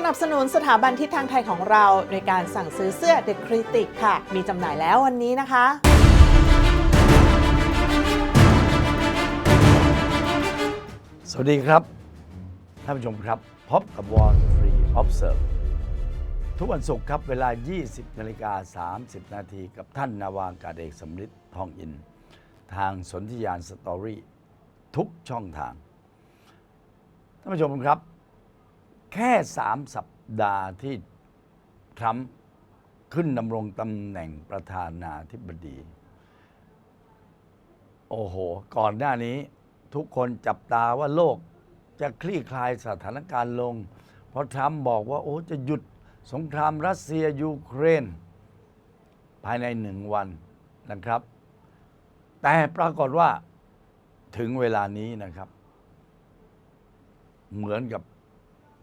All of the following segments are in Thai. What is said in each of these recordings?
สนับสนุนสถาบันทิศทางไทยของเราโดยการสั่งซื้อเสื้อ The Critic ค่ะ มีจำหน่ายแล้ววันนี้นะคะสวัสดีครับ ท่านผู้ชมครับพบกับ Wall Free Observe ทุกวันศุกร์ครับ เวลา 20นาฬิกา30 นาทีกับท่านนาวากาเอกสำริดทองอิน ทางสนธิยานสตอรี่ทุกช่องทาง ท่านผู้ชมครับ แค่3สัปดาห์ที่ทรัมป์ขึ้นดำรงตำแหน่งประธานาธิบดี โอ้โห ก่อนหน้านี้ทุกคนจับตาว่าโลกจะคลี่คลายสถานการณ์ลง เพราะทรัมป์บอกว่า โอ้จะหยุดสงครามรัสเซียยูเครน ภายในหนึ่งวันนะครับ แต่ปรากฏว่าถึงเวลานี้นะครับ เหมือนกับ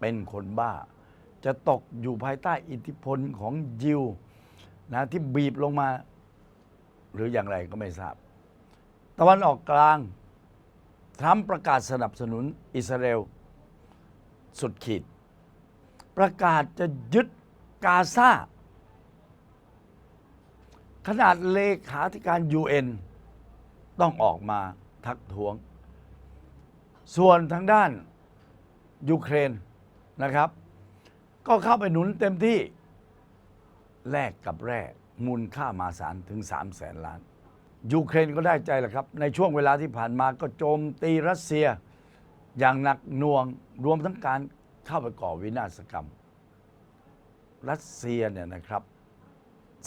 เป็นคนบ้า จะตกอยู่ภายใต้อิทธิพลของยิวนะที่บีบลงมา หรืออย่างไรก็ไม่ทราบ ตะวันออกกลางทรัมป์ประกาศสนับสนุนอิสราเอลสุดขีด ประกาศจะยึดกาซาขนาดเลขาธิการ UN ต้องออกมาทักท้วง ส่วนทางด้านยูเครน นะครับ ก็เข้าไปหนุนเต็มที่แลกกับแร่มูลค่ามหาศาลถึง 3 0 0แสนล้าน ยูเครนก็ได้ใจแหละครับ ในช่วงเวลาที่ผ่านมาก็โจมตีรัสเซีย อย่างหนักหน่วงรวมทั้งการเข้าไปก่อวินาศกรรม รัสเซียเนี่ยนะครับ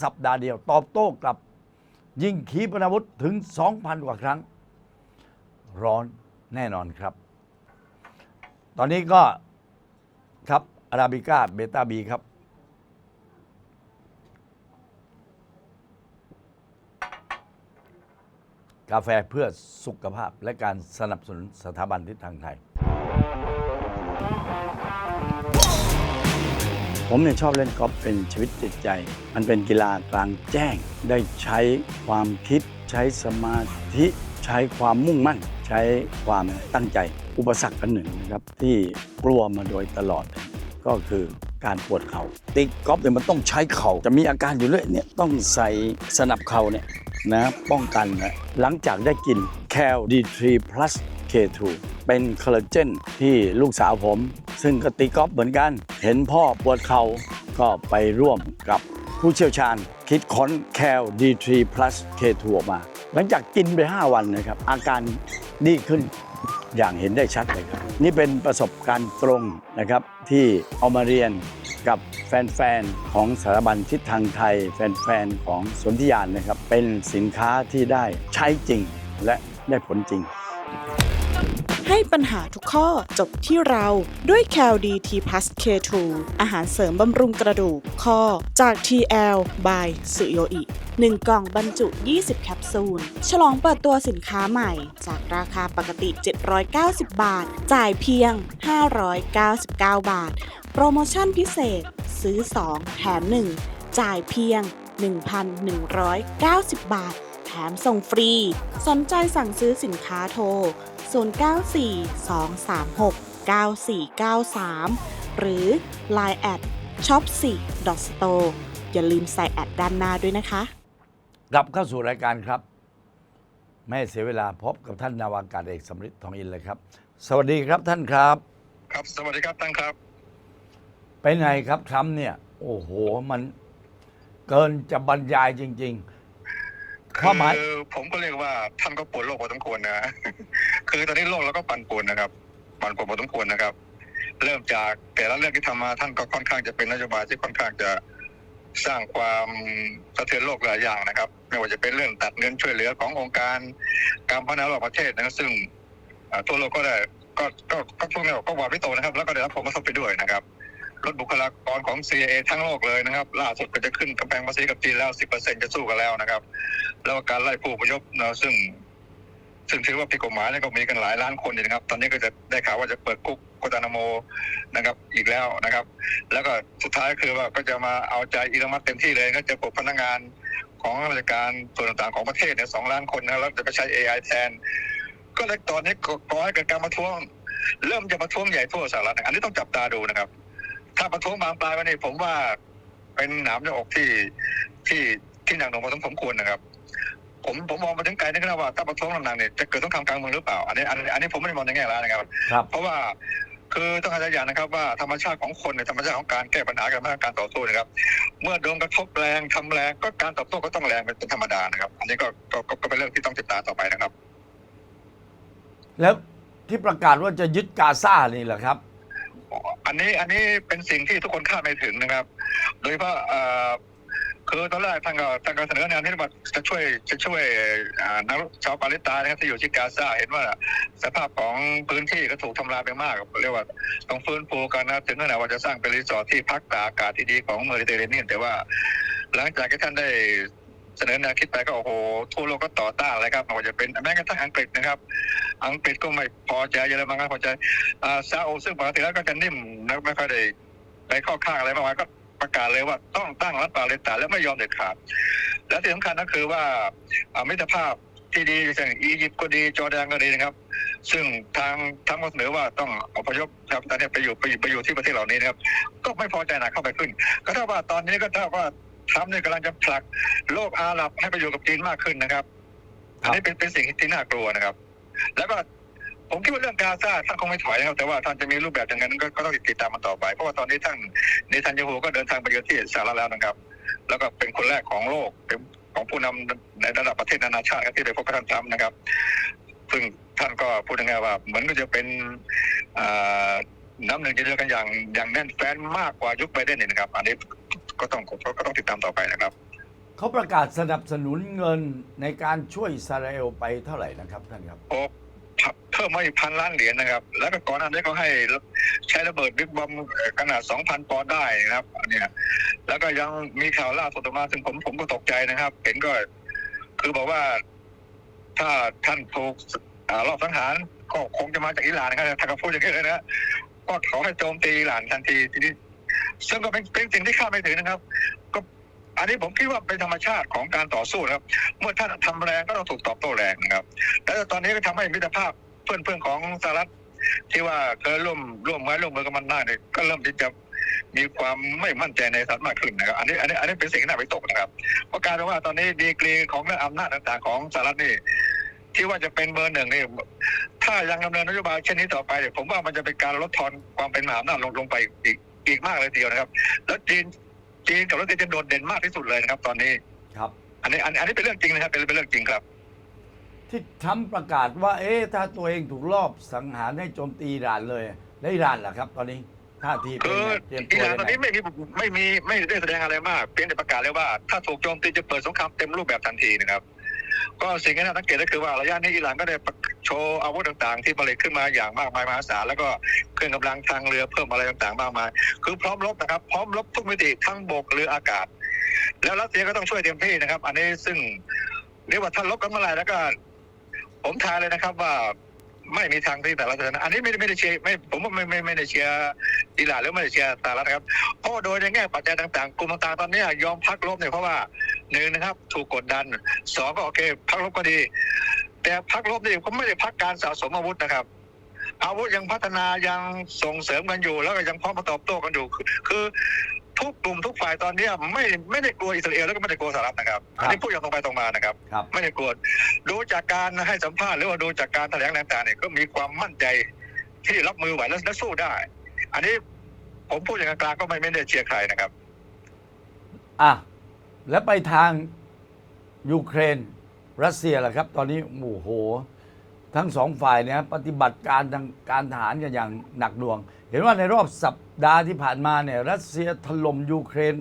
สัปดาห์เดียวตอบโต้กลับ ยิงขีปนาวุธถึง 2,000 กว่าครั้ง ร้อนแน่นอนครับ ตอนนี้ก็ ครับอาราบิก้าเบต้าบีครับ กาแฟเพื่อสุขภาพและการสนับสนุนสถาบันทิศทางไทย ผมเนี่ยชอบเล่นกอล์ฟเป็นชีวิตจิตใจ มันเป็นกีฬากลางแจ้ง ได้ใช้ความคิด ใช้สมาธิ ใช้ความมุ่งมั่น ใช้ความตั้งใจอุปสรรคอันหนึ่งนะครับที่กลัวมาโดยตลอด ก็คือการปวดเขา่าตีกอล์ฟเนี่ยมันต้องใช้เขา่าจะมีอาการอยู่เรื่อยเนี่ยต้องใส่สนับเข่าเนี่ยนะป้องกันนะหลังจากได้กิน Cal D3 Plus K2 เคทูเป็นคอลลาเจนที่ลูกสาวผม ซึ่งก็ตีกอล์ฟเหมือนกัน เห็นพ่อปวดเขา่าก็ไปร่วมกับผู้เชี่ยวชาญ คิดค้น Cal D3 Plus K2 ออกมา หลังจากกินไป 5 วันนะครับ อาการ ดีขึ้นอย่างเห็นได้ชัดเลยครับ นี่เป็นประสบการณ์ตรงนะครับที่เอามาเรียนกับแฟนๆ ของสถาบันทิศทางไทย แฟนๆ ของสนธิยานนะครับ เป็นสินค้าที่ได้ใช้จริงและได้ผลจริง ให้ปัญหาทุกข้อจบที่เราด้วย c a l d t p l u s K2 อาหารเสริมบำรุงกระดูกข้อจาก TL by สุโยอิ1กล่องบรรจุ 20 แคปซูล ฉลองเปิดตัวสินค้าใหม่ จากราคาปกติ 790 บาท จ่ายเพียง 599 บาท โปรโมชั่นพิเศษ ซื้อ 2 แถม 1 จ่ายเพียง 1,190 บาท แถมส่งฟรี สนใจสั่งซื้อสินค้าโทร 0942369493 หรือ Line แอดช็อป4 store อย่าลืมใส่แอดด้านหน้าด้วยนะคะ กลับเข้าสู่รายการครับ ไม่ให้เสียเวลาพบกับท่านนาวากาศเอกสำริดทองอินเลยครับ สวัสดีครับท่านครับ ครับ สวัสดีครับตั้งครับเป็นไงครับทรัมป์เนี่ย โอ้โห มันเกินจะบรรยายจริง ๆ ความหมาย คือผมก็เรียกว่าท่านก็ปวดโลกพอสมควรนะ คือตอนนี้โลกเราก็ปั่นป่วนนะครับ ปั่นป่วนพอสมควรนะครับ เริ่มจากแต่ละเรื่องที่ทำมาท่านก็ค่อนข้างจะเป็นนโยบายที่ค่อนข้างจะสร้างความสะเทือนโลกหลายอย่างนะครับ ไม่ว่าจะเป็นเรื่องตัดเงินช่วยเหลือขององค์การการพัฒนาระหว่างประเทศนะครับซึ่งทั่วโลกก็ได้ก็ก็ก็พวกนี้ก็หวาดวิตกนะครับ แล้วก็ได้รับผลกระทบไปด้วยนะครับลดบุคลากรของ CIA ทั้งโลกเลยนะครับ ล่าสุดก็จะขึ้นกำแพงภาษีกับจีนแล้ว 10%จะสู้กันแล้วนะครับ แล้วการไล่ผู้พยพนะซึ่ง ซึ่งถือว่าผิดกฎหมายเนี่ยก็มีกันหลายล้านคนเนี่ยนะครับ ตอนนี้ก็จะได้ข่าวว่าจะเปิดคุกโกตานาโมนะครับ อีกแล้วนะครับ แล้วก็สุดท้ายคือว่าก็จะมาเอาใจอีลอนมัสก์เต็มที่เลยก็จะปลดพนักงานของราชการส่วนต่างๆของประเทศเนี่ยสองล้านคนนะแล้วจะไปใช้ AI แทน ก็เลยตอนนี้ก่อให้เกิดการประท้วง เริ่มจะประท้วงใหญ่ทั่วสหรัฐอันนี้ต้องจับตาดูนะครับ ถ้าประท้วงบางปลายวันนี้ผมว่าเป็นหนามในอกที่ที่ที่หนักหน่วงพอสมควรนะครับ ผมผมมองมาถึงไกลนึกนะว่าถ้าประท้วงหนักๆเนี่ยจะเกิดต้องทำกลางเมืองหรือเปล่าอันนี้อันนี้อันนี้ผมไม่ได้มองในแง่ร้ายนะครับ ครับ เพราะว่าคือต้องเข้าใจอย่างนะครับว่าธรรมชาติของคนในยธรรมชาติของการแก้ปัญหากับการต่อสู้นะครับ เมื่อโดนกระทบแรงทำแรงก็การตอบโต้ก็ต้องแรงเป็นธรรมดานะครับ อันนี้ก็ก็ก็ก็เป็นเรื่องที่ต้องติดตามต่อไปนะครับ แล้วที่ประกาศว่าจะยึดกาซานี่แหละครับ อันนี้อันนี้เป็นสิ่งที่ทุกคนคาดไม่ถึงนะครับ โดยเฉพาะเอ่อ คือตอนแรกท่านก็ท่านก็เสนอแนวนี้ว่าจะช่วยจะช่วยอ่านักชาวปาเลสไตน์นะครับที่อยู่ที่กาซาเห็นว่าสภาพของพื้นที่ก็ถูกทำลายไปมากเรียกว่าต้องฟื้นฟูกันนะถึงขนาดว่าจะสร้างเป็นรีสอร์ทที่พักตากอากาศที่ดีของเมดิเตอร์เรเนียนแต่ว่า หลังจากที่ท่านได้เสนอแนวคิดไปก็โอ้โหทั่วโลกก็ต่อต้านเลยครับไม่ว่าจะเป็นแม้กระทั่งอังกฤษนะครับ อังกฤษก็ไม่พอใจเยอรมันก็ไม่พอใจอ่าซาอุซึ่งปกติแล้วก็จะนิ่มนะไม่ค่อยได้ไปเข้าข้างอะไรมากมายก็ ประกาศเลยว่าต้องตั้งรัฐปาลเลตน์และไม่ยอมเด็ดขาด และที่สำคัญก็คือว่าอ่ามิตรภาพที่ดีอย่างอียิปต์ก็ดีจอร์แดนก็ดีนะครับ ซึ่งทางทางก็เสนอว่าต้องอพยพครับตอนนี้ไปอยู่ไปอยู่ไปอยู่ที่ประเทศเหล่านี้นะครับ ก็ไม่พอใจหนักเข้าไปขึ้น ก็เท่าว่าตอนนี้ก็เท่าว่าทรัมป์เนี่ยกำลังจะผลักโลกอาหรับให้ไปอยู่กับจีนมากขึ้นนะครับ อันนี้เป็นเป็นสิ่งที่น่ากลัวนะครับ แล้วก็ ผมคิดว่าเรื่องกาซาท่านคงไม่ถอยนะครับแต่ว่าท่านจะมีรูปแบบอย่างนั้นก็ก็ต้องติดตามมันต่อไป เพราะว่าตอนนี้ท่านเนทันยาฮูก็เดินทางไปเยือนที่สหรัฐแล้วนะครับ แล้วก็เป็นคนแรกของโลกเป็นของผู้นำในระดับประเทศนานาชาติที่ได้พบกับท่านทรัมป์นะครับ ซึ่งท่านก็พูดง่ายๆว่าเหมือนก็จะเป็นน้ำหนึ่งใจเดียวกันอย่างอย่างแน่นแฟ้นมากกว่ายุคไบเดนเนี่ยนะครับ อันนี้ก็ต้องก็ต้องติดตามต่อไปนะครับเขาประกาศสนับสนุนเงินในการช่วยอิสราเอลไปเท่าไหร่นะครับท่านครับ เพิ่มมาอีกพันล้านเหรียญนะครับ แล้วก็ก่อนหน้านี้ก็ให้ใช้ระเบิดบิ๊กบอมขนาด 2,000 ปอนด์ได้นะครับอันเนี้ยแล้วก็ยังมีข่าวล่าสุดออกมาซึ่งผมผมก็ตกใจนะครับ เห็นก็ คือบอกว่า ถ้าท่านถูกรอบสังหารก็คงจะมาจากอิหร่านนะครับถ้าเขาพูดอย่างนี้เลยนะก็ขอให้โจมตีอิหร่านทันทีทีนี้ซึ่งก็เป็นเป็นสิ่งที่คาดไม่ถึงนะครับ อันนี้ผมคิดว่าเป็นธรรมชาติของการต่อสู้นะครับ เมื่อท่านทำแรงก็ต้องถูกตอบโต้แรงนะครับ แล้วตอนนี้ก็ทำให้มิตรภาพเพื่อนๆของสหรัฐที่ว่าเคยร่วมร่วมไม้ร่วมมือกับมันได้เนี่ยก็เริ่มที่จะมีความไม่มั่นใจในสหรัฐมากขึ้นนะครับ อันนี้อันนี้อันนี้เป็นสิ่งที่น่าไปตกนะครับ เพราะการว่าตอนนี้ดีกรีของเรื่องอำนาจต่างๆของสหรัฐนี่ที่ว่าจะเป็นเบอร์หนึ่งนี่ถ้ายังดำเนินนโยบายเช่นนี้ต่อไปเนี่ยผมว่ามันจะเป็นการลดทอนความเป็นมหาอำนาจลงลงไปอีกอีกมากเลยทีเดียวนะครับ แล้วจีน จีนกับรัสเซียจะโดดเด่นมากที่สุดเลยนะครับ ตอนนี้ ครับ อันนี้อันนี้อันนี้เป็นเรื่องจริงนะครับ เป็นเป็นเรื่องจริงครับ ที่ทรัมป์ประกาศว่า เอ๊ะถ้าตัวเองถูกลอบสังหารให้โจมตีอิหร่านเลย แล้วอิหร่านล่ะครับ ตอนนี้ท่าทีเป็นคือไงเตรียมอิตัวหร่านยังตอนไงนี้ไม่มีไม่มีไม่ได้แสดงอะไรมาก เพียงแต่ประกาศเลยว่าถ้าถูกโจมตีจะเปิดสงครามเต็มรูปแบบทันทีนะครับ ก็สิ่งที่น่าสังเกตก็คือว่าระยะนี้อิหร่านก็ได้ โชว์อาวุธต่างๆ ที่ผลิตขึ้นมาอย่างมากมายมหาศาลแล้วก็เครื่องกำลังทางเรือเพิ่มอะไรต่างๆ มากมาย คือพร้อมรบนะครับ พร้อมรบทุกมิติทั้งบกเรืออากาศ แล้วรัสเซียก็ต้องช่วยเต็มที่นะครับ อันนี้ซึ่งเรียกว่าถ้านลบกันเมื่อไหร่แล้วก็ ผมทายเลยนะครับว่าไม่มีทางที่แต่ละชนะอันนี้ไม่ได้ไม่ได้เชียร์ไม่ผมว่าไม่ไม่ไม่ได้เชียร์อิหร่านหรือไม่ได้เชียร์สหรัฐนะครับเพราะโดยในแง่ปัจจัยต่างๆ กลุ่มต่างๆตอนนี้ยอมพักรบเนี่ยเพราะว่าหนึ่งนะครับ ถูกกดดันสองก็โอเค พักรบก็ดี แต่พักรบนี่ก็ไม่ได้พักการสะสมอาวุธนะครับ อาวุธยังพัฒนายังส่งเสริมกันอยู่ แล้วก็ยังพร้อมมาตอบโต้กันอยู่คือคือทุกกลุ่มทุกฝ่ายตอนนี้ไม่ไม่ได้กลัวอิสราเอลแล้วก็ไม่ได้กลัวสหรัฐนะครับอันนี้พูดอย่างตรงไปตรงมานะครับครับ ไม่ได้กลัวดูจากการให้สัมภาษณ์หรือว่าดูจากการแถลงต่างๆเนี่ยก็มีความมั่นใจที่รับมือไหวและและสู้ได้ อันนี้ผมพูดอย่างกลางๆก็ไม่ไม่ได้เชียร์ใครนะครับอะแล้วไปทางยูเครน รัสเซียล่ะครับ ตอนนี้โอ้โห ทั้งสองฝ่ายเนี่ยปฏิบัติการทางการทหารกันอย่างหนักหน่วง เห็นว่าในรอบสัปดาห์ที่ผ่านมาเนี่ยรัสเซียถล่มยูเครน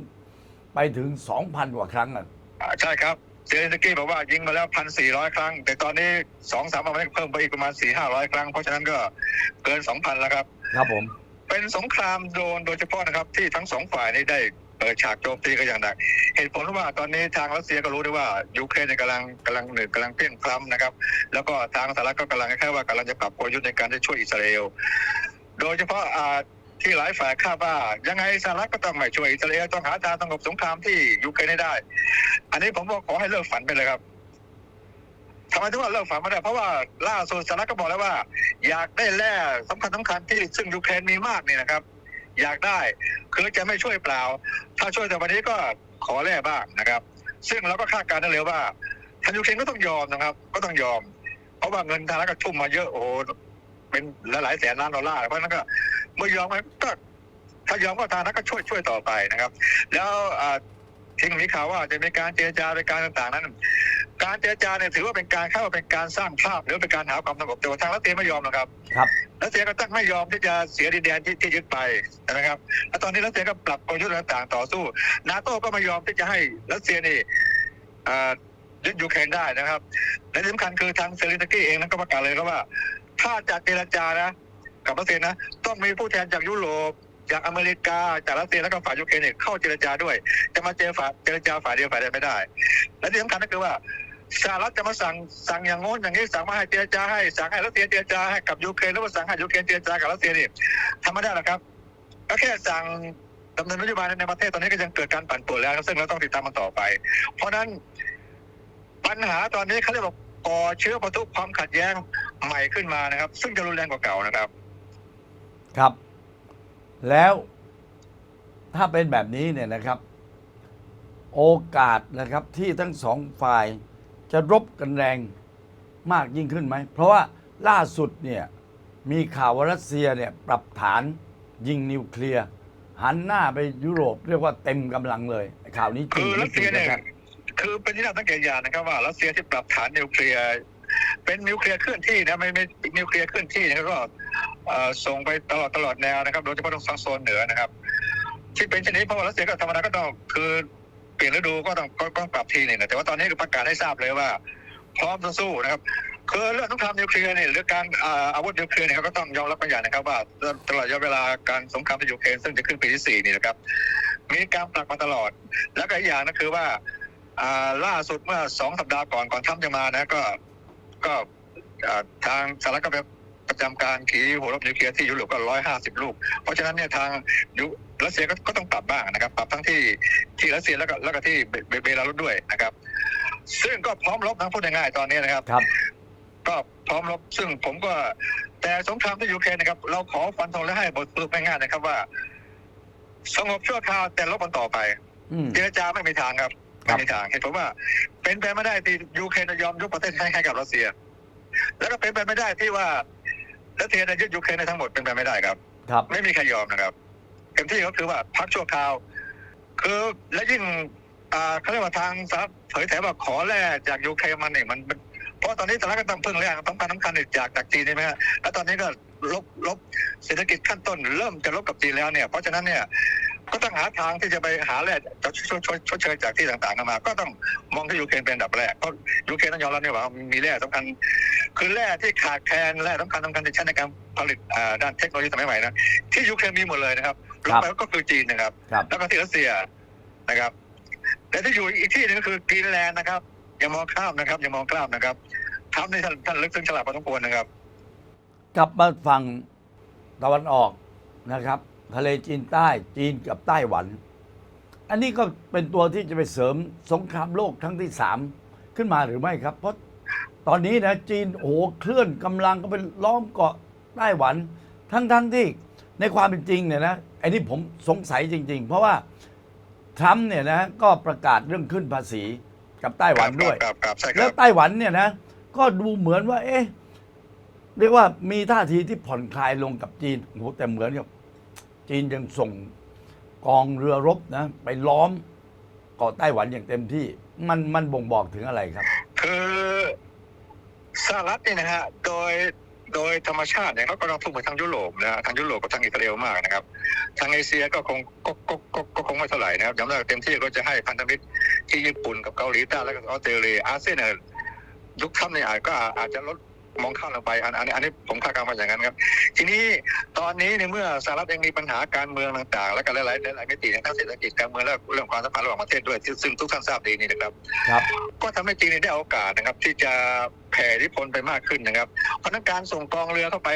ไปถึง 2,000 กว่าครั้งอะอ่าใช่ครับเซเลนสกี้บอกว่ายิงมาแล้วพันสี่ร้อยครั้ง แต่ตอนนี้สองสามวันนี้เพิ่มไปอีกประมาณสี่ห้าร้อยครั้ง เพราะฉะนั้นก็เกินสองพันแล้วครับ ครับผม เป็นสงครามโดรนโดยเฉพาะนะครับที่ทั้งสองฝ่ายนี้ได้ เปิดฉากโจมตีกันอย่างหนักเหตุผลว่าตอนนี้ทางรัสเซียก็รู้ด้วยว่ายูเครนกำลังกำลังหนึ่งกำลังเปลี่ยนพล้ำนะครับ แล้วก็ทางสหรัฐก็กำลังแค่ว่ากำลังจะปรับกลยุทธ์ในการที่ช่วยอิสราเอลโดยเฉพาะอ่าที่หลายฝ่ายคาดว่ายังไงสหรัฐก็ต้องไม่ช่วยอิสราเอลต้องหาทางสงบสงครามที่ยูเครนให้ได้ อันนี้ผมบอกขอให้เลิกฝันไปเลยครับทำไมถึงว่าเลิกฝันไม่ได้เพราะว่าล่าสุดสหรัฐก็บอกแล้วว่า อยากได้แร่สำคัญสำคัญที่ซึ่งยูเครนมีมากนี่นะครับ อยากได้ คือจะไม่ช่วยเปล่า ถ้าช่วยแต่วันนี้ก็ขอแลกบ้างนะครับ ซึ่งเราก็คาดการณ์ได้เลยว่าทางยูเคนก็ต้องยอมนะครับ ก็ต้องยอม เพราะว่าเงินทางนั้นก็ทุ่มมาเยอะโอ้โหเป็นหลายแสนล้านดอลลาร์เพราะนั้นก็เมื่อยอมก็ถ้ายอมก็ทางนั้นก็ช่วยช่วยต่อไปนะครับ แล้วอ่า ที่มีข่าวว่าจะมีการเจรจาในการต่างๆนั้น การเจรจาเนี่ยถือว่าเป็นการเข้าว่าเป็นการสร้างภาพหรือเป็นการหาความสงบแต่ว่าทางรัสเซียไม่ยอมหรอกครับครับรัสเซียก็ตั้งไม่ยอมที่จะเสียดินแดนที่ที่ยึดไปนะครับแล้วตอนนี้รัสเซียก็ปรับกลยุทธ์ต่างๆต่อสู้ นาโต้ก็ไม่ยอมที่จะให้รัสเซียนี่เอ่อยึดยูเครนได้นะครับ และที่สำคัญคือทางเซเลนสกี้เองนั้นก็ประกาศเลยครับว่า ถ้าจะเจรจานะกับรัสเซียนะ ต้องมีผู้แทนจากยุโรป จากอเมริกาจากรัสเซียแล้วก็ฝ่ายยูเครนเนี่ยเข้าเจรจาด้วย จะมาเจรฝ่ายเจรจาฝ่ายเดียวฝ่ายใดไม่ได้ และที่สำคัญก็คือว่าสหรัฐจะมาสั่งสั่งอย่างโน้นอย่างนี้สั่งมาให้เจรจาให้สั่งให้รัสเซียเจรจาให้กับยูเครนแล้วก็สั่งให้ยูเครนเจรจากับรัสเซียนี่ทำไม่ได้หรอกครับก็แค่สั่งดำเนินนโยบายในประเทศตอนนี้ก็ยังเกิดการปั่นป่วนแล้วซึ่งเราต้องติดตามมันต่อไป เพราะฉะนั้นปัญหาตอนนี้เขาเรียกว่าก่อเชื้อประทุความขัดแย้งใหม่ขึ้นมานะครับ ซึ่งจะรุนแรงกว่าเก่านะครับ ครับ แล้วถ้าเป็นแบบนี้เนี่ยนะครับ โอกาสนะครับที่ทั้งสองฝ่ายจะรบกันแรงมากยิ่งขึ้นไหม เพราะว่าล่าสุดเนี่ยมีข่าวว่ารัสเซียเนี่ยปรับฐานยิงนิวเคลียร์หันหน้าไปยุโรปเรียกว่าเต็มกำลังเลย ข่าวนี้จริคืงอหรืรัสจริเซีงยเนี่ยนะครับคือเป็นที่น่าสังเกตอย่างนะครับว่ารัสเซียที่ปรับฐานนิวเคลียร์เป็นนิวเคลียร์เคลื่อนที่นะไม่ไม่นิวเคลียร์เคลื่อนที่นะก็ ส่งไปตลอดตลอดแนวนะครับโดยเฉพาะตรงโซนเหนือนะครับ ที่เป็นชนนี้เพราะว่ารัสเซียก็ธรรมดาก็ต้องคือเปลี่ยนฤดูก็ต้องก็ก็ปรับทีหนึ่งนะแต่ว่าตอนนี้ประกาศให้ทราบเลยว่า พร้อมจะสู้นะครับคือเรื่องสงครามนิวเคลียร์เนี่ยหรือการอาวุธนิวเคลียร์เนี่ยก็ต้องยอมรับกันอย่างนะครับ ว่าตลอดระยะเวลาการสงครามในยูเครนซึ่งจะขึ้นปีที่สี่นี่นะครับ มีการปรับมาตลอด แล้วก็อีกอย่างนะคือว่าล่าสุดเมื่อสองสัปดาห์ก่อนก่อนทรัมป์จะมานะก็ก็ทางสหรัฐก็ไป ประจำการขีหัวรบนิวเคลียร์ที่ยุโรปก็ร้อยห้าสิบลูก เพราะฉะนั้นเนี่ยทางยุรัสเซียก็ก็ต้องปรับบ้างนะครับ ปรับทั้งที่ที่รัสเซียแล้วก็แล้วก็ที่เบเบเบลารุสด้วยนะครับ ซึ่งก็พร้อมรบนะพูดง่ายๆตอนนี้นะครับครับ ก็พร้อมรบซึ่งผมก็แต่สงครามที่ยูเครนนะครับ เราขอฟันธงและให้บทสรุปง่ายๆนะครับว่า สงบชั่วคราวแต่รบกันต่อไปอืมเจรจาไม่มีทางครับครัไม่บมีทางเหตุผลว่า เป็นไปไม่ได้ที่ยูเครนจะยอมยกประเทศให้ให้กับรัสเซีย แล้วก็เป็นไปไม่ได้ที่ว่า รัสเซียจะยึดยูเครนได้ทั้งหมดเป็นไปไม่ได้ครับ ครับ ไม่มีใครยอมนะครับเต็มที่ก็คือว่าพักชั่วคราว คือและยิ่งอ่าเขาเรียกว่าทางสหรัฐเผยแถว่าขอแร่จากยูเครนมันเนี่ยมันมันเพราะตอนนี้สหรัฐก็ต้องพึ่งแร่ต้องการต้องการจากจากจีนใช่ไหมฮะแล้วตอนนี้ก็ลบลบเศรษฐกิจขั้นต้น เริ่มจะลบกับจีนแล้วเนี่ย เพราะฉะนั้นเนี่ย ก็ต้องหาทางที่จะไปหาแร่จะชดชดชดเชยจากที่ต่างๆกันมา ก็ต้องมองที่ยูเครนเป็นอันดับแรกเพราะยูเครนต้องยอมรับเนี่ยว่ามีแร่สำคัญคือแร่ที่ขาดแคลนแร่สำคัญสำคัญที่ใช้ในการผลิตอ่าด้านเทคโนโลยีสมัยใหม่นะที่ยูเครนมีหมดเลยนะครับลงไปก็คือจีนนะครับครับแล้วก็ที่รัสเซียนะครับ แต่ที่อยู่อีกที่หนึงก็คือกรีนแลนด์นะครับอย่ามองข้ามนะครับอย่ามองข้ามนะครับทำในท่านท่านลึกซึ้งฉลาดพอสมควรนะครับ กลับมาฝั่งตะวันออกนะครับ ทะเลจีนใต้จีนกับไต้หวัน อันนี้ก็เป็นตัวที่จะไปเสริมสงครามโลกครั้งที่สามขึ้นมาหรือไม่ครับ เพราะตอนนี้นะจีนโอ้โหเคลื่อนกำลังก็ไปล้อมเกาะไต้หวัน ทั้งทั้งที่ในความเป็นจริงเนี่ยนะไอ้นี่ผมสงสัยจริง ๆ เพราะว่าทรัมป์เนี่ยนะก็ประกาศเรื่องขึ้นภาษีกับไต้หวันด้วยครับครับใช่คแล้รัวบไต้หวันเนี่ยนะก็ดูเหมือนว่า เอ๊ะเรียกว่ามีท่าทีที่ผ่อนคลายลงกับจีนโอ้โหแต่เหมือนกับ จีนยังส่งกองเรือรบนะ ไปล้อมเกาะไต้หวันอย่างเต็มที่ มันมันบ่งบอกถึงอะไรครับ คือสหรัฐเนี่ยนะฮะโดยโดยธรรมชาติเนี่ยเขาก็ต้องทุ่มไปทางยุโรปนะทางยุโรปกับทางอิสราเอลมากนะครับ ทางเอเชียก็คงก็ก็ก็ก็คงไม่เท่าไหร่นะครับอย่างแรกเต็มที่ก็จะให้พันธมิตรที่ญี่ปุ่นกับเกาหลีใต้แล้วก็ออสเตรเลียอาเซียนเนี่ยยุคค่ำเนี่ยอาจก็อาจจะลด มองข้ามลงไปอันอันนี้อันนี้ผมคาดการณ์มาอย่างนั้นครับ ทีนี้ตอนนี้ในเมื่อสหรัฐเองมีปัญหาการเมืองต่างๆ และก็หลายๆหลายๆมิติทั้งเศรษฐกิจการเมืองและเรื่องความสัมพันธ์ระหว่างประเทศด้วยที่ซึ่งทุกท่านทราบดีนี่นะครับ ครับ ก็ทำให้จีนเนี่ยได้โอกาสนะครับ ที่จะแผ่อิทธิพลไปมากขึ้นนะครับ เพราะฉะนั้นการส่งกองเรือเข้าไป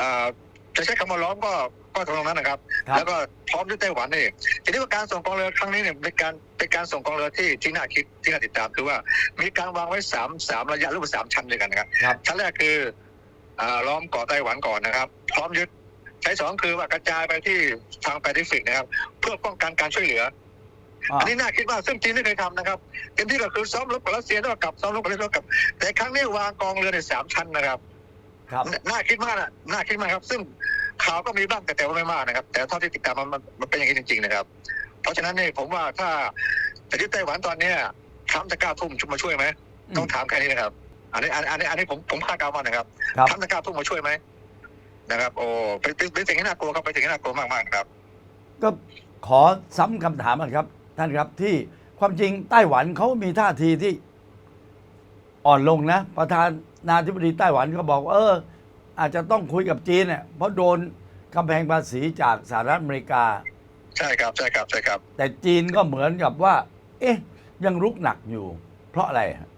อ่าจะใช้คำว่าล้อมก็ ก็ตรงนั้นนะครับ ครับ แล้วก็พร้อมด้วยไต้หวันนี่ทีนี้ว่าการส่งกองเรือครั้งนี้เนี่ยเป็นการเป็นการส่งกองเรือที่ที่น่าคิดที่น่าติดตามคือว่ามีการวางไว้สามสามระยะหรือว่าสามชั้นด้วยกันนะครับ ครับ ชั้นแรกคืออ่าล้อมเกาะไต้หวันก่อนนะครับ พร้อมยึดใช้สองคือว่ากระจายไปที่ทางแปซิฟิกนะครับ เพื่อป้องกันการช่วยเหลือ อ่าอันนี้น่าคิดว่าซึ่งจีนไม่เคยทำนะครับเต็มที่ก็คือซ้อมรบกับรัสเซียแล้วก็กลับซ้อมรบกับรัสเซียแล้วกลับ แต่ครั้งนี้วางกองเรือในสามชั้นนะครับ ครับนน่าคิดมากนะน่าคิดมากครับ ซึ่ง ข่าวก็มีบ้างแต่แต่ว่าไม่มากนะครับ แต่เท่าที่ติดตามมันมันมันเป็นอย่างนี้จริง ๆ นะครับ เพราะฉะนั้นเนี่ยผมว่าถ้าจะยึดไต้หวันตอนเนี้ยทรัมป์จะกล้าทุ่มชุมาช่วยไหมต้องถามแค่นี้นะครับ อันนี้อันนี้อันนี้อันนี้ผมผมคาดการณ์มานะครับครับทรัมป์จะกล้าทุ่มมาช่วยไหมนะครับ โอ้เป็นเป็นเป็นสิ่งที่น่ากลัวครับเป็นสิ่งที่น่ากลัวมากๆครับ ก็ขอซ้ำคำถามกันครับ ท่านครับที่ความจริงไต้หวันเขามีท่าทีที่อ่อนลงนะ ประธานาธิบดีไต้หวันก็บอกว่าเออ อาจจะต้องคุยกับจีนเนี่ยเพราะโดนกำแพงภาษีจากสหรัฐอเมริกา ใช่ครับใช่ครับใช่ครับ แต่จีนก็เหมือนกับว่า เอ๊ะ ยังรุกหนักอยู่ เพราะอะไรฮะ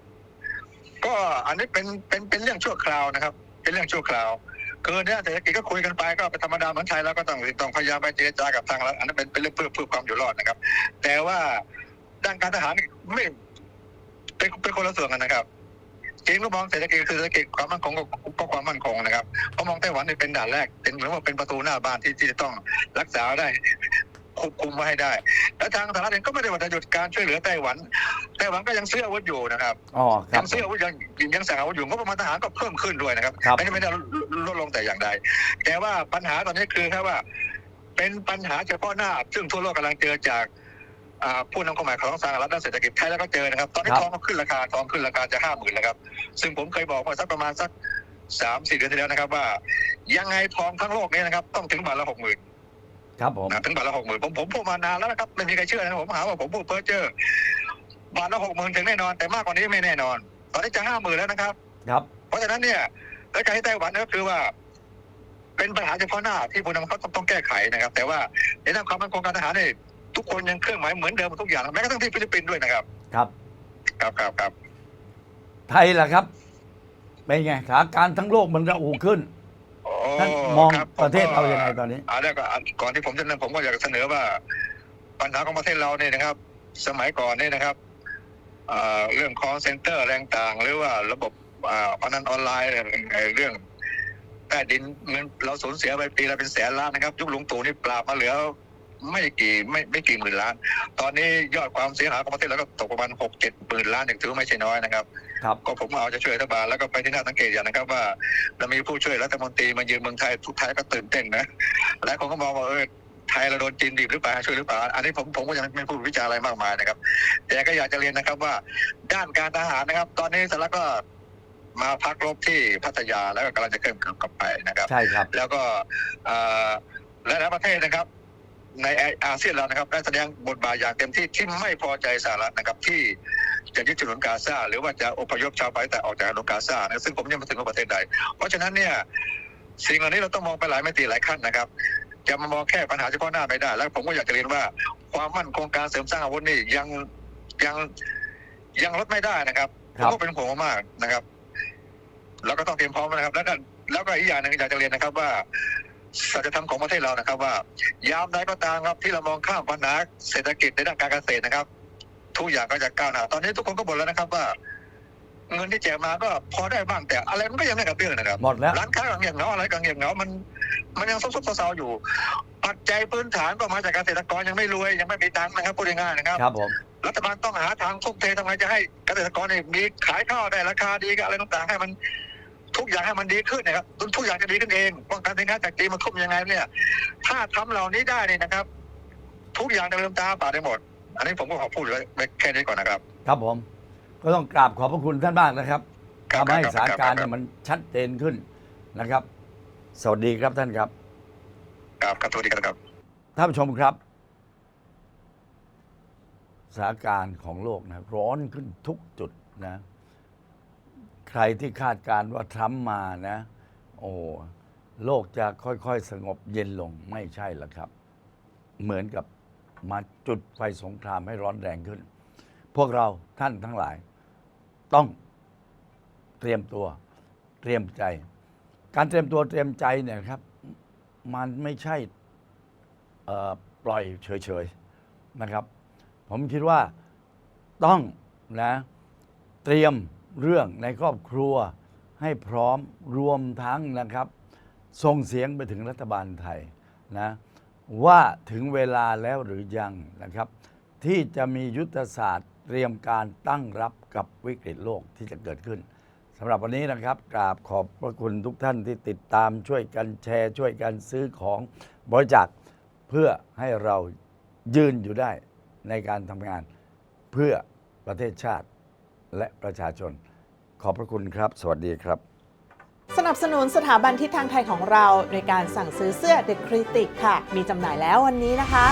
ก็อันนี้เป็นเป็นเป็นเรื่องชั่วคราวนะครับ เป็นเรื่องชั่วคราวคือเนี่ยเศรษฐกิจก็คุยกันไปก็เป็นธรรมดาเหมือนไทยแล้วก็ต้องต้องพยายามไปเจรจากับทางรัฐอันนั้นเป็นเป็นเรื่องเพื่อเพื่อความอยู่รอดนะครับ แต่ว่าด้านการทหารนี่ไม่เป็นเป็นคนละส่วนกันนะครับ จีนก็มองเศรษฐกิจคือเศรษฐกิจความมั่นคงก็ก็ความมั่นคงนะครับเพราะมองไต้หวันนี่เป็นด่านแรก เป็นเหมือนว่าเป็นประตูหน้าบ้านที่ที่จะต้องรักษาได้ควบคุมไว้ให้ได้ และทางสหรัฐเองก็ไม่ได้ว่าจะหยุดการช่วยเหลือไต้หวัน ไต้หวันก็ยังซื้ออาวุธอยู่นะครับอ๋อครัยับงซื้ออาวุธยังยังสั่งอาวุธอยู่งบประมาณทหารก็เพิ่มขึ้นด้วยนะครับครับไม่ได้ไม่ได้ลดลงแต่อย่างใด แต่ว่าปัญหาตอนนี้คือแค่ว่า เป็นปัญหาเฉพาะหน้า ซึ่งทั่วโลกกำลังเจอจาก อ่าผู้นำเข้ามาของสหรัฐด้านเศรษฐกิจไทยแล้วก็เจอนะครับ ตอนนี้ทองก็ขึ้นราคาทองขึ้นราคาจะห้าหมื่นแล้วครับ ซึ่งผมเคยบอกมาสักประมาณสักสามสี่เดือนที่แล้วนะครับว่า ยังไงทองทั้งโลกนี้นะครับต้องถึงบาทละหกหมื่น ครับผม นะถึงบาทละหกหมื่นผมผมพูดมานานแล้วนะครับไม่มีใครเชื่อนะผมหาว่าผมพูดเพ้อเจ้อบาทละหกหมื่นถึงแน่นอน แต่มากกว่านี้ไม่แน่นอน ตอนนี้จะห้าหมื่นแล้วนะครับ ครับ เพราะฉะนั้นเนี่ยและการที่ไต้หวันก็คือว่า เป็นปัญหาเฉพาะหน้าที่ผู้นำเขาต้องต้องแก้ไขนะครับ แต่ว่าในด้านความมั่นคงการทหารเนี่ย ทุกคนยังเครื่องหมายเหมือนเดิมทุกอย่างแม้กระทั่งที่ฟิลิปปินส์ด้วยนะครับ ครับ ครับครับครับไทยล่ะครับ เป็นไงสถานการณ์ทั้งโลกมันระอุขึ้นโอ้ท่านมองคบประเทศผมก็เรายังไงตอนนี้อ่าแล้วก็อะก่อนที่ผมจะนั้นผมก็อยากจะเสนอว่า ปัญหาของประเทศเราเนี่ยนะครับ สมัยก่อนเนี่ยนะครับอ่าเรื่อง call center แรงต่าง หรือว่าระบบอ่าพนันออนไลน์เนี่ยไอ้เรื่องใต้ดินเงินเราสูญเสียไปปีละเป็นแสนล้านนะครับ ยุคลุงตู่นี่ปราบมาเหลือ ไม่กี่ไม่ไม่กี่หมื่นล้าน ตอนนี้ยอดความเสียหายของประเทศเราก็ตกประมาณหกเจ็ดหมื่นล้านอย่างถือว่าไม่ใช่น้อยนะครับ ครับ ก็ผมเอาจะช่วยรัฐบาลแล้วก็ไปที่น่าสังเกตอย่างนะครับว่าเรามีผู้ช่วยรัฐมนตรีมาเยือนเมืองไทยทุกไทยก็ตื่นเต้นนะและคนก็มองว่าเออไทยเราโดนจีนดีบหรือเปล่าช่วยหรือเปล่าอันนี้ผมผมก็ยังไม่พูดวิจารณ์อะไรมากมายนะครับ แต่ก็อยากจะเรียนนะครับว่าด้านการทหารนะครับ ตอนนี้สหรัฐก็มาพักรบที่พัทยาแล้วก็กำลังจะเคลื่อนกลับไปนะครับ ใช่ครับ แล้วก็เอ่อและหลายประเทศนะครับ ในอาเซียนเรานะครับได้แสดงบทบาทอย่างเต็มที่ที่ไม่พอใจสหรัฐนะครับที่จะยึดฉนวนกาซาหรือว่าจะอพยพชาวปาเลสไตน์ออกจากฉนวนกาซานะซึ่งผมยังไม่ถึงว่าประเทศใด เพราะฉะนั้นเนี่ยสิ่งเหล่านี้เราต้องมองไปหลายมิติหลายขั้นนะครับจะมามองแค่ปัญหาเฉพาะหน้าไม่ได้ แล้วผมก็อยากจะเรียนว่า ความมั่นคงการเสริมสร้างอาวุธนี่ยังยังยังลดไม่ได้นะครับผครัมบก็เป็นห่วงมากๆนะครับ แล้วก็ต้องเตรียมพร้อมนะครับ แล้วก็แล้วก็อีกอย่างหนึ่งอยากจะเรียนนะครับว่า สัจธรรมของประเทศเรานะครับ ว่ายามใดก็ตามครับ ที่เรามองข้ามปัญหาเศรษฐกิจในด้านการเกษตรนะครับ ทุกอย่างก็จะก้าวหน้าตอนนี้ทุกคนก็บ่นแล้วนะครับว่า เงินที่แจกมาก็พอได้บ้างแต่อะไรมันก็ยังไม่กระเตื้องนะครับหมดแล้วร้านค้ากังเงียบเหงาอะไรกังเงียบเหงามันมันยังซุบๆเซาๆอยู่ ปัจจัยพื้นฐานก็มาจากเกษตรกรยังไม่รวยยังไม่มีตังค์นะครับพูดง่ายๆนะครับครับผมรัฐบาลต้องหาทางทุกเททำไงจะให้เกษตรกรเนี่ยมีขายข้าวได้ราคาดีก็อะไรต่างๆให้มัน ทุกอย่างให้มันดีขึ้นนะครับทุกอย่างจะดีขึ้นเองป้องกันสินค้าจากจีนมันคุ้มยังไงเนี่ย ถ้าทำเหล่านี้ได้เนี่ยนะครับ ทุกอย่างจะเริ่มตาป่าได้หมด อันนี้ผมก็ขอพูดไว้แค่นี้ก่อนนะครับ ครับผม ก็ต้องกราบขอบพระคุณท่านมากนะครับครับทำให้ครับสถานการณ์ครับเนี่ยมันชัดเจนขึ้นนะครับ สวัสดีครับท่านครับครับครับสวัสดีครับท่านผู้ชมครับสถานการณ์ของโลกนะร้อนขึ้นทุกจุดนะ ใครที่คาดการณ์ว่าทรัมป์มานะ โอ้โลกจะค่อยๆ สงบเย็นลงไม่ใช่หรอกครับ เหมือนกับมาจุดไฟสงครามให้ร้อนแรงขึ้น พวกเราท่านทั้งหลาย ต้องเตรียมตัวเตรียมใจ การเตรียมตัวเตรียมใจเนี่ยครับ มันไม่ใช่ปล่อยเฉยๆนะครับ ผมคิดว่าต้องนะเตรียม เรื่องในครอบครัวให้พร้อมรวมทั้งนะครับส่งเสียงไปถึงรัฐบาลไทยนะว่าถึงเวลาแล้วหรือยังนะครับ ที่จะมียุทธศาสตร์เตรียมการตั้งรับกับวิกฤตโลกที่จะเกิดขึ้นสำหรับวันนี้นะครับกราบขอบพระคุณทุกท่านที่ติดตามช่วยกันแชร์ ช่วยกันซื้อของบริจาคเพื่อให้เรายืนอยู่ได้ในการทำงานเพื่อประเทศชาติและประชาชน ขอบพระคุณครับ สวัสดีครับ สนับสนุนสถาบันทิศทางไทยของเรา โดยการสั่งซื้อเสื้อ The Critic ค่ะ มีจำหน่ายแล้ววันนี้นะคะ